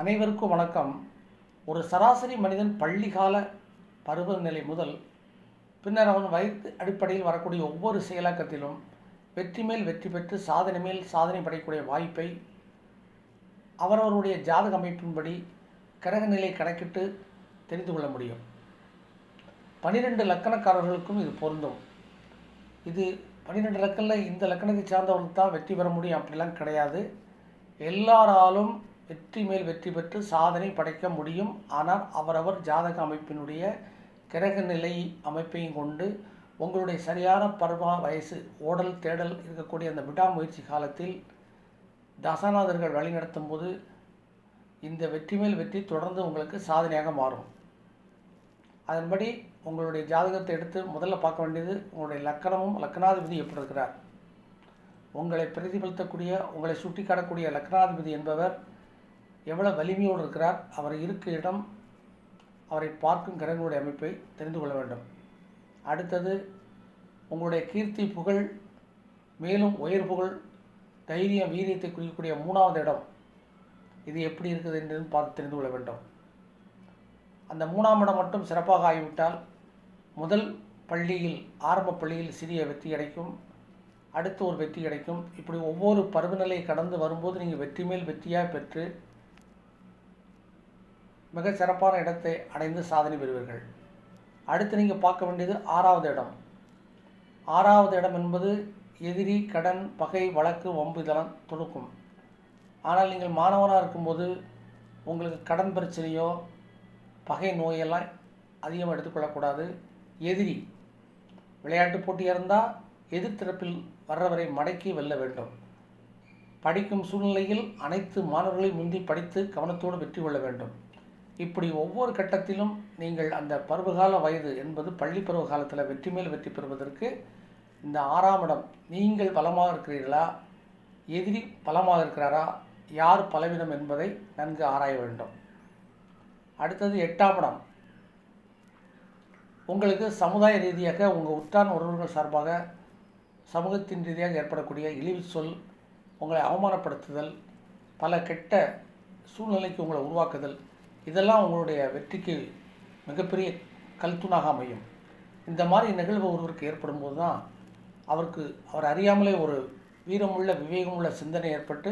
அனைவருக்கும் வணக்கம். ஒரு சராசரி மனிதன் பள்ளிக்கால பருவநிலை முதல் பின்னர் அவன் வயது அடிப்படையில் வரக்கூடிய ஒவ்வொரு செயலாக்கத்திலும் வெற்றி மேல் வெற்றி பெற்று சாதனை மேல் சாதனை படைக்கூடிய வாய்ப்பை அவரவருடைய ஜாதக அமைப்பின்படி கிரக நிலை கணக்கிட்டு தெரிந்து கொள்ள முடியும். பனிரெண்டு லக்கணக்காரர்களுக்கும் இது பொருந்தும். இது பன்னிரெண்டு லக்கனில் இந்த லக்கணத்தை சார்ந்தவர்களுக்கு தான் வெற்றி பெற முடியும் அப்படிலாம் கிடையாது. எல்லாராலும் வெற்றி மேல் வெற்றி பெற்று சாதனை படைக்க முடியும். ஆனால் அவரவர் ஜாதக அமைப்பினுடைய கிரக நிலை அமைப்பையும் கொண்டு உங்களுடைய சரியான பருவ வயசு ஓடல் தேடல் இருக்கக்கூடிய அந்த விடாமுயற்சி காலத்தில் தசாநாதர்கள் வழிநடத்தும் போது இந்த வெற்றி மேல் வெற்றி தொடர்ந்து உங்களுக்கு சாதனையாக மாறும். அதன்படி உங்களுடைய ஜாதகத்தை எடுத்து முதல்ல பார்க்க வேண்டியது உங்களுடைய லக்கணமும் லக்கணாதிபதி எப்படி இருக்கிறார். உங்களை பிரதிபலித்தக்கூடிய உங்களை சுட்டி காட்டக்கூடிய லக்னாதிபதி என்பவர் எவ்வளோ வலிமையோடு இருக்கிறார் அவர் இருக்க இடம் அவரை பார்க்கும் கிரகங்களுடைய அமைப்பை தெரிந்து கொள்ள வேண்டும். அடுத்தது உங்களுடைய கீர்த்தி புகழ் மேலும் உயர் புகழ் தைரியம் வீரியத்தை குறிக்கக்கூடிய மூணாவது இடம். இது எப்படி இருக்குது என்று பார்த்து தெரிந்து கொள்ள வேண்டும். அந்த மூணாம் இடம் மட்டும் சிறப்பாக ஆகிவிட்டால் முதல் பள்ளியில் ஆரம்ப பள்ளியில் சிறிய வெற்றி கிடைக்கும். அடுத்து ஒரு வெற்றி கிடைக்கும். இப்படி ஒவ்வொரு பருவநிலையை கடந்து வரும்போது நீங்கள் வெற்றி மேல் வெற்றியாக பெற்று மிக சிறப்பான இடத்தை அடைந்து சாதனை பெறுவீர்கள். அடுத்து நீங்கள் பார்க்க வேண்டியது ஆறாவது இடம். ஆறாவது இடம் என்பது எதிரி கடன் பகை வழக்கு வம்பு இதெல்லாம் தொடுக்கும். ஆனால் நீங்கள் மாணவனாக இருக்கும்போது உங்களுக்கு கடன் பிரச்சனையோ பகை நோயெல்லாம் அதிகமாக எடுத்துக்கொள்ளக்கூடாது. எதிரி விளையாட்டு போட்டியாக இருந்தால் எதிர்த்தரப்பில் வர்றவரை மடக்கி வெல்ல வேண்டும். படிக்கும் சூழ்நிலையில் அனைத்து மாணவர்களையும் முந்தி படித்து கவனத்தோடு வெற்றி கொள்ள வேண்டும். இப்படி ஒவ்வொரு கட்டத்திலும் நீங்கள் அந்த பருவகால வயது என்பது பள்ளி பருவ காலத்தில் வெற்றி மேல் வெற்றி பெறுவதற்கு இந்த ஆறாம் இடம் நீங்கள் பலமாக இருக்கிறீர்களா? எதிரி பலமாக இருக்கிறாரா? யார் பலவீனம் என்பதை நன்கு ஆராய வேண்டும். அடுத்தது எட்டாம் இடம். உங்களுக்கு சமுதாய ரீதியாக உங்கள் உற்றான் உறவுகள் சார்பாக சமூகத்தின் ரீதியாக ஏற்படக்கூடிய இழிவு சொல் உங்களை அவமானப்படுத்துதல் பல கெட்ட சூழ்நிலைக்கு உங்களை உருவாக்குதல் இதெல்லாம் உங்களுடைய வெற்றிக்கு மிகப்பெரிய கல்துணாக அமையும். இந்த மாதிரி நிகழ்வு ஒருவருக்கு ஏற்படும் போது தான் அவருக்கு அவர் அறியாமலே ஒரு வீரமுள்ள விவேகமுள்ள சிந்தனை ஏற்பட்டு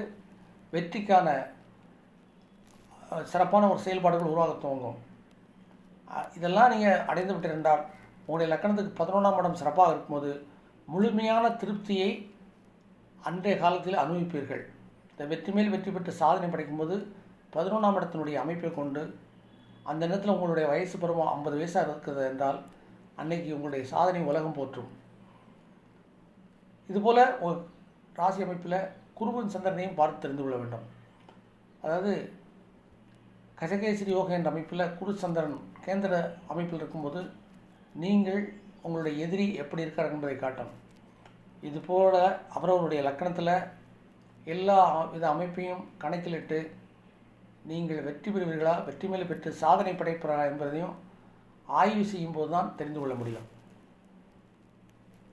வெற்றிக்கான சிறப்பான ஒரு செயல்பாடுகள் உருவாக துவங்கும். இதெல்லாம் நீங்கள் அடைந்து விட்டிருந்தால் உங்களுடைய லக்கணத்துக்கு பதினொன்றாம் இடம் சிறப்பாக இருக்கும்போது முழுமையான திருப்தியை அன்றைய காலத்தில் அனுபவிப்பீர்கள். இந்த வெற்றி மேல் வெற்றி பெற்று சாதனை படைக்கும்போது பதினொன்றாம் இடத்தினுடைய அமைப்பை கொண்டு அந்த நேரத்தில் உங்களுடைய வயசு பருவம் ஐம்பது வயசாக இருக்குது என்றால் அன்னைக்கு உங்களுடைய சாதனை உலகம் போற்றும். இதுபோல் ஒரு ராசி அமைப்பில் குருவின் சந்திரனையும் பார்த்து தெரிந்து கொள்ள வேண்டும். அதாவது கஜகேசரி யோகா என்ற அமைப்பில் குரு சந்திரன் கேந்திர அமைப்பில் இருக்கும்போது நீங்கள் உங்களுடைய எதிரி எப்படி இருக்கார் என்பதை காட்டும். இதுபோல் அவரவருடைய லக்கணத்தில் எல்லா வித அமைப்பையும் கணக்கிலிட்டு நீங்கள் வெற்றி பெறுவீர்களா? வெற்றி மேலே பெற்று சாதனை படைப்பீர்களா என்பதையும் ஆய்வு செய்யும் போது தான் தெரிந்து கொள்ள முடியும்.